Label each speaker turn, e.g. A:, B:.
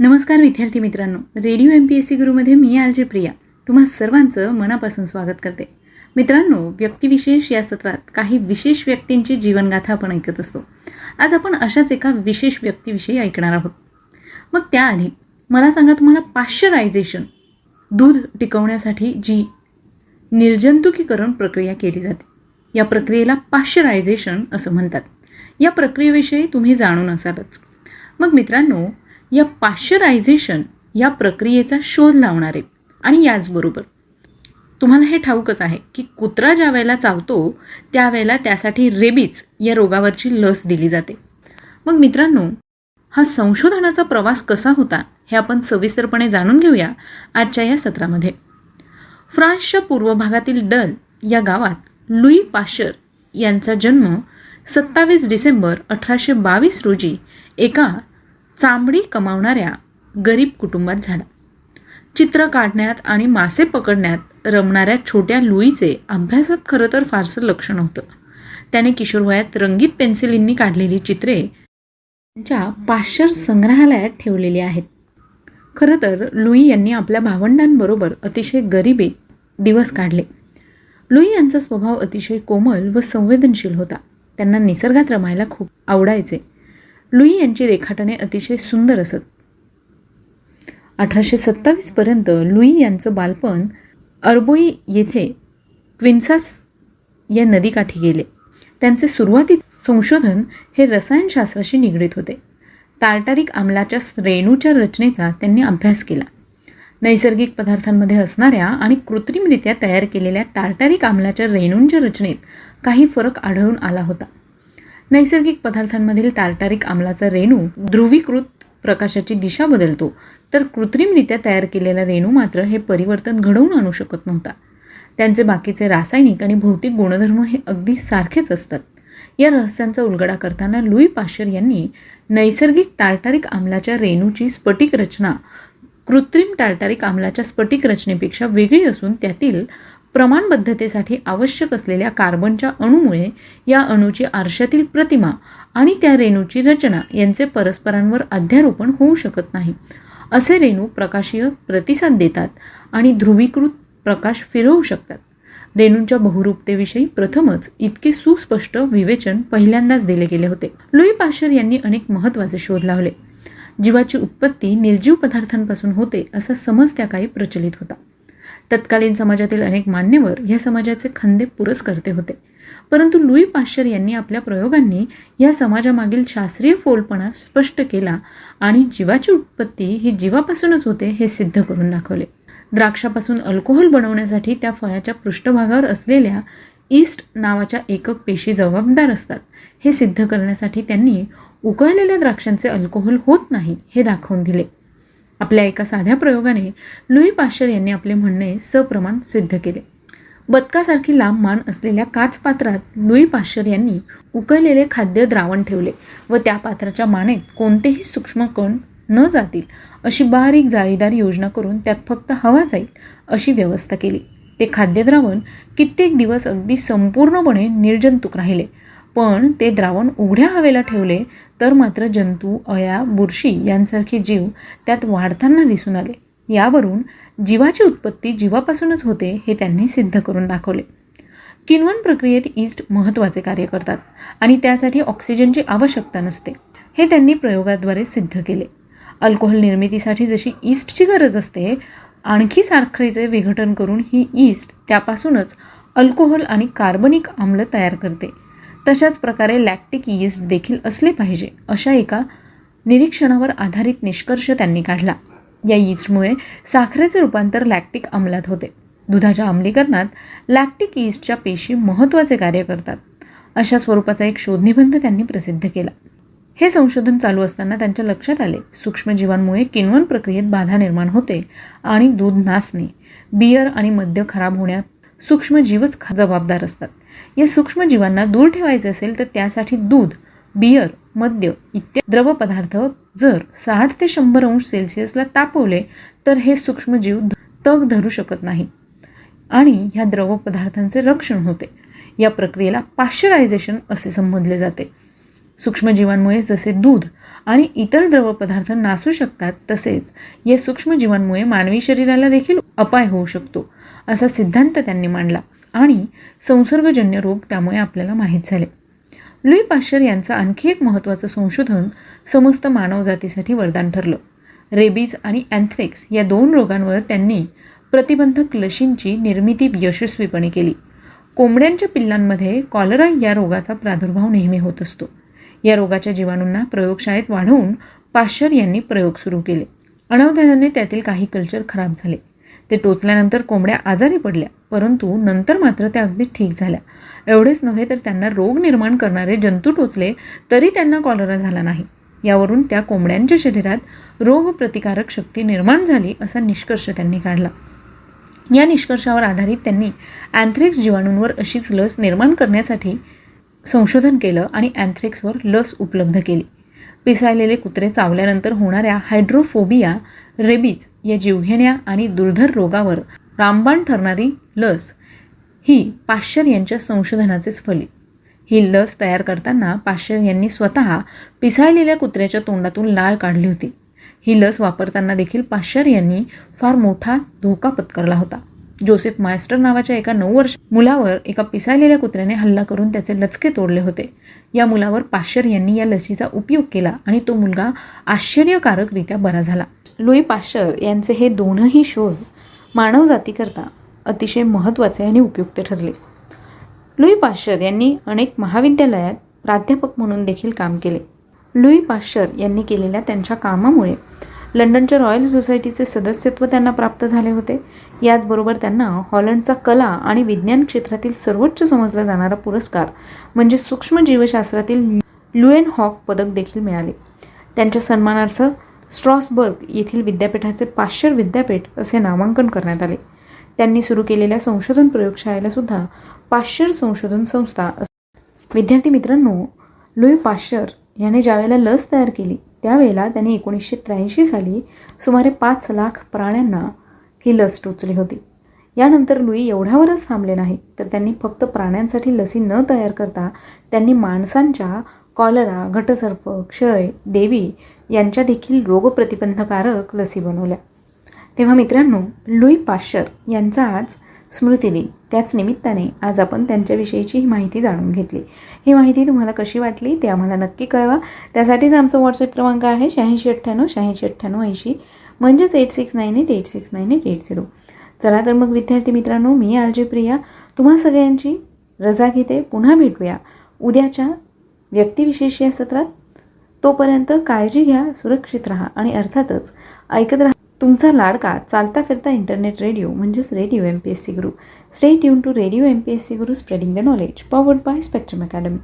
A: नमस्कार विद्यार्थी मित्रांनो. Radio M P S C गुरुमध्ये मी आलजे प्रिया. तुम्हा सर्वांचं मनापासून स्वागत करते. मित्रांनो व्यक्तिविशेष या सत्रात काही विशेष व्यक्तींची जीवनगाथा आपण ऐकत असतो. आज आपण अशाच एका विशेष व्यक्तीविषयी ऐकणार आहोत. मग त्याआधी मला सांगा तुम्हाला पाश्चरायझेशन दूध टिकवण्यासाठी जी निर्जंतुकीकरण प्रक्रिया केली जाते या प्रक्रियेला पाश्चरायझेशन असं म्हणतात. या प्रक्रियेविषयी तुम्ही जाणून असालच. मग मित्रांनो या पाश्चरायझेशन या प्रक्रियेचा शोध लावणारे. आणि याचबरोबर तुम्हाला हे ठाऊकच आहे की कुत्रा ज्या वेळेला चावतो त्यावेळेला त्यासाठी रेबीज या रोगावरची लस दिली जाते. मग मित्रांनो हा संशोधनाचा प्रवास कसा होता हे आपण सविस्तरपणे जाणून घेऊया आजच्या या सत्रामध्ये. फ्रान्सच्या पूर्व भागातील डल या गावात लुई पाशर यांचा जन्म सत्तावीस डिसेंबर अठराशे बावीस रोजी एका चांबडी कमावणाऱ्या गरीब कुटुंबात झाला. चित्र काढण्यात आणि मासे पकडण्यात रमणाऱ्या छोट्या लुईचे अभ्यासात खरं तर फारसं लक्ष नव्हतं. त्याने किशोरवयात रंगीत पेन्सिलींनी काढलेली चित्रे त्यांच्या पाश्चर संग्रहालयात ठेवलेली आहेत. खरं तर लुई यांनी आपल्या भावंडांबरोबर अतिशय गरिबीत दिवस काढले. लुई यांचा स्वभाव अतिशय कोमल व संवेदनशील होता. त्यांना निसर्गात रमायला खूप आवडायचे. लुई यांची रेखाटने अतिशय सुंदर असत. अठराशे सत्तावीसपर्यंत लुई यांचं बालपण अर्बोई येथे क्विन्सास या नदीकाठी गेले. त्यांचे सुरुवातीत संशोधन हे रसायनशास्त्राशी निगडीत होते. टार्टारिक आम्लाच्या रेणूच्या रचनेचा त्यांनी अभ्यास केला. नैसर्गिक पदार्थांमध्ये असणाऱ्या आणि कृत्रिमरित्या तयार केलेल्या टार्टारिक आम्लाच्या रेणूंच्या रचनेत काही फरक आढळून आला होता. नैसर्गिक पदार्थांमधील टार्टारिक आम्लाचा रेणू ध्रुवीकृत प्रकाशाची दिशा बदलतो. तर कृत्रिमरित्या तयार केलेला रेणू मात्र हे परिवर्तन घडवून आणू शकत नव्हता. त्यांचे बाकीचे रासायनिक आणि भौतिक गुणधर्म हे अगदी सारखेच असतात. या रहस्यांचा उलगडा करताना लुई पाशर यांनी नैसर्गिक टार्टारिक आम्लाच्या रेणूची स्फटिक रचना कृत्रिम टार्टारिक आम्लाच्या स्फटिक रचनेपेक्षा वेगळी असून त्यातील प्रमाणबद्धतेसाठी आवश्यक असलेल्या कार्बनच्या अणूमुळे या अणूची आरशातील प्रतिमा आणि त्या रेणूची रचना यांचे परस्परांवर अध्यारोपण होऊ शकत नाही. असे रेणू प्रकाशीय प्रतिसाद देतात आणि ध्रुवीकृत प्रकाश फिरवू शकतात. रेणूंच्या बहुरूपतेविषयी प्रथमच इतके सुस्पष्ट विवेचन पहिल्यांदाच दिले गेले होते. लुई पाशर यांनी अनेक महत्त्वाचे शोध लावले. जीवाची उत्पत्ती निर्जीव पदार्थांपासून होते असा समज त्या काही प्रचलित होता. तत्कालीन समाजातील अनेक मान्यवर या समाजाचे खंदे पुरस्कर्ते होते. परंतु लुई पाश्चर यांनी आपल्या प्रयोगांनी या समाजामागील शास्त्रीय फोलपणा स्पष्ट केला आणि जीवाची उत्पत्ती ही जीवापासूनच होते हे सिद्ध करून दाखवले. द्राक्षापासून अल्कोहोल बनवण्यासाठी त्या फळाच्या पृष्ठभागावर असलेल्या ईस्ट नावाच्या एकक पेशी जबाबदार असतात. हे सिद्ध करण्यासाठी त्यांनी उकळलेल्या द्राक्षांचे अल्कोहोल होत नाही हे दाखवून दिले. आपल्या एका साध्या प्रयोगाने लुई पाश्चर यांनी आपले म्हणणे सप्रमाण सिद्ध केले. बदकासारखी लांब मान असलेल्या काच पात्रात लुई पाश्चर यांनी उकळलेले खाद्य द्रावण ठेवले व त्या पात्राच्या मानेत कोणतेही सूक्ष्म कण न जातील अशी बारीक जाळीदार योजना करून त्यात फक्त हवा जाईल अशी व्यवस्था केली. ते खाद्यद्रावण कित्येक दिवस अगदी संपूर्णपणे निर्जंतुक राहिले. पण ते द्रावण उघड्या हवेला ठेवले तर मात्र जंतू अळ्या बुरशी यांसारखे जीव त्यात वाढताना दिसून आले. यावरून जीवाची उत्पत्ती जीवापासूनच होते हे त्यांनी सिद्ध करून दाखवले. किण्वन प्रक्रियेत ईस्ट महत्त्वाचे कार्य करतात आणि त्यासाठी ऑक्सिजनची आवश्यकता नसते. हे त्यांनी प्रयोगाद्वारे सिद्ध केले. अल्कोहोल निर्मितीसाठी जशी ईस्टची गरज असते आणखी साखरेचे विघटन करून ही ईस्ट त्यापासूनच अल्कोहोल आणि कार्बनिक आम्ल तयार करते. तशाच प्रकारे लॅक्टिक यीस्ट देखील असले पाहिजे अशा एका निरीक्षणावर आधारित निष्कर्ष त्यांनी काढला. या यीस्टमुळे साखरेचे रूपांतर लॅक्टिक अंमलात होते. दुधाच्या आम्लीकरणात लॅक्टिक यीस्टच्या पेशी महत्त्वाचे कार्य करतात अशा स्वरूपाचा एक शोधनिबंध त्यांनी प्रसिद्ध केला. हे संशोधन चालू असताना त्यांच्या लक्षात आले सूक्ष्मजीवांमुळे किण्वन प्रक्रियेत बाधा निर्माण होते आणि दूध नासणे बियर आणि मद्य खराब होण्यात सूक्ष्मजीवच जबाबदार असतात. या सूक्ष्मजीवांना दूर ठेवायचे असेल तर त्यासाठी दूध बियर मद्य इत्यादी द्रवपदार्थ जर साठ ते शंभर अंश सेल्सिअसला तापवले तर हे सूक्ष्मजीव तग धरू शकत नाही. आणि ह्या द्रवपदार्थांचे रक्षण होते. या प्रक्रियेला पाश्चरायझेशन असे संबोधले जाते. सूक्ष्मजीवांमुळे जसे दूध आणि इतर द्रवपदार्थ नासू शकतात तसेच या सूक्ष्मजीवांमुळे मानवी शरीराला देखील अपाय होऊ शकतो. असा सिद्धांत त्यांनी मांडला आणि संसर्गजन्य रोग त्यामुळे आपल्याला माहीत झाले. लुई पाश्चर यांचं आणखी एक महत्त्वाचं संशोधन समस्त मानवजातीसाठी वरदान ठरलं. रेबीज आणि अँथ्रेक्स या दोन रोगांवर त्यांनी प्रतिबंधक लशींची निर्मिती यशस्वीपणे केली. कोंबड्यांच्या पिल्लांमध्ये कॉलरा या रोगाचा प्रादुर्भाव नेहमी होत असतो. या रोगाच्या जीवाणूंना प्रयोगशाळेत वाढवून पाश्चर यांनी प्रयोग सुरू केले. अनवधानाने त्यातील काही कल्चर खराब झाले. ते टोचल्यानंतर कोंबड्या आजारी पडल्या परंतु नंतर मात्र त्या अगदी ठीक झाल्या. एवढेच नव्हे तर त्यांना रोग निर्माण करणारे जंतू टोचले तरी त्यांना कॉलरा झाला नाही. यावरून त्या कोंबड्यांच्या शरीरात रोगप्रतिकारक शक्ती निर्माण झाली असा निष्कर्ष त्यांनी काढला. या निष्कर्षावर आधारित त्यांनी अँथ्रेक्स जीवाणूंवर अशीच लस निर्माण करण्यासाठी संशोधन केलं आणि अँथ्रेक्सवर लस उपलब्ध केली. पिसाळलेले कुत्रे चावल्यानंतर होणाऱ्या हायड्रोफोबिया रेबीज या जीवघेण्या आणि दुर्धर रोगावर रामबाण ठरणारी लस ही पाश्चर यांच्या संशोधनाचेच फलित ही लस तयार करताना पाश्चर यांनी स्वतः पिसाळलेल्या कुत्र्याच्या तोंडातून लाळ काढली होती. ही लस वापरताना देखील पाश्चर यांनी फार मोठा धोका पत्करला होता. जोसेफ मायस्टर नावाच्या एका नऊ वर्ष मुलावर एका पिसाळलेल्या कुत्र्याने हल्ला करून त्याचे लचके तोडले होते. या मुलावर पाश्चर यांनी या लसीचा उपयोग केला आणि तो मुलगा आश्चर्यकारकरित्या बरा झाला. लुई पाश्चर यांचे हे दोनही शोध मानवजातीकरता अतिशय महत्त्वाचे आणि उपयुक्त ठरले. लुई पाश्चर यांनी अनेक महाविद्यालयात प्राध्यापक म्हणून देखील काम केले. लुई पाश्चर यांनी केलेल्या त्यांच्या कामामुळे लंडनच्या रॉयल सोसायटीचे सदस्यत्व त्यांना प्राप्त झाले होते. याचबरोबर त्यांना हॉलंडचा कला आणि विज्ञान क्षेत्रातील सर्वोच्च समजला जाणारा पुरस्कार म्हणजे सूक्ष्म जीवशास्त्रातील लुएन हॉक पदक देखील मिळाले. त्यांच्या सन्मानार्थ स्ट्रॉसबर्ग येथील विद्यापीठाचे पाश्चर विद्यापीठ असे नामांकन करण्यात आले. त्यांनी सुरू केलेल्या संशोधन प्रयोगशाळेला सुद्धा पाश्चर संशोधन संस्था विद्यार्थी मित्रांनो लुई पाश्चर याने ज्यावेळेला लस तयार केली त्यावेळेला त्यांनी एकोणीसशे त्र्याऐंशी साली सुमारे पाच लाख प्राण्यांना ही लस टोचली होती. यानंतर लुई एवढ्यावरच थांबले नाही तर त्यांनी फक्त प्राण्यांसाठी लसी न तयार करता त्यांनी माणसांच्या कॉलरा घटसर्प क्षय देवी यांच्या देखील रोगप्रतिबंधकारक लसी बनवल्या. तेव्हा मित्रांनो लुई पाश्चर यांचा स्मृतीने त्याच निमित्ताने आज आपण त्यांच्याविषयीची ही माहिती जाणून घेतली. ही माहिती तुम्हाला कशी वाटली ते आम्हाला नक्की कळवा. त्यासाठीच आमचा व्हॉट्सअप क्रमांक आहे शहाऐंशी अठ्ठ्याण्णव शहाऐंशी अठ्ठ्याण्णव ऐंशी. म्हणजेच eight six nine eight eight six nine eight eight zero. चला तर मग विद्यार्थी मित्रांनो मी आर जे प्रिया. तुम्हा सगळ्यांची रजा घेते. पुन्हा भेटूया. उद्याच्या व्यक्तिविशेष या सत्रात. तोपर्यंत काळजी घ्या सुरक्षित राहा आणि अर्थातच ऐकत राहा. तुमचा लाडका चालता फिरता इंटरनेट रेडिओ म्हणजेच radio M P S C Guru stay tune to radio M P S C Guru spreading the knowledge powered by Spectrum Academy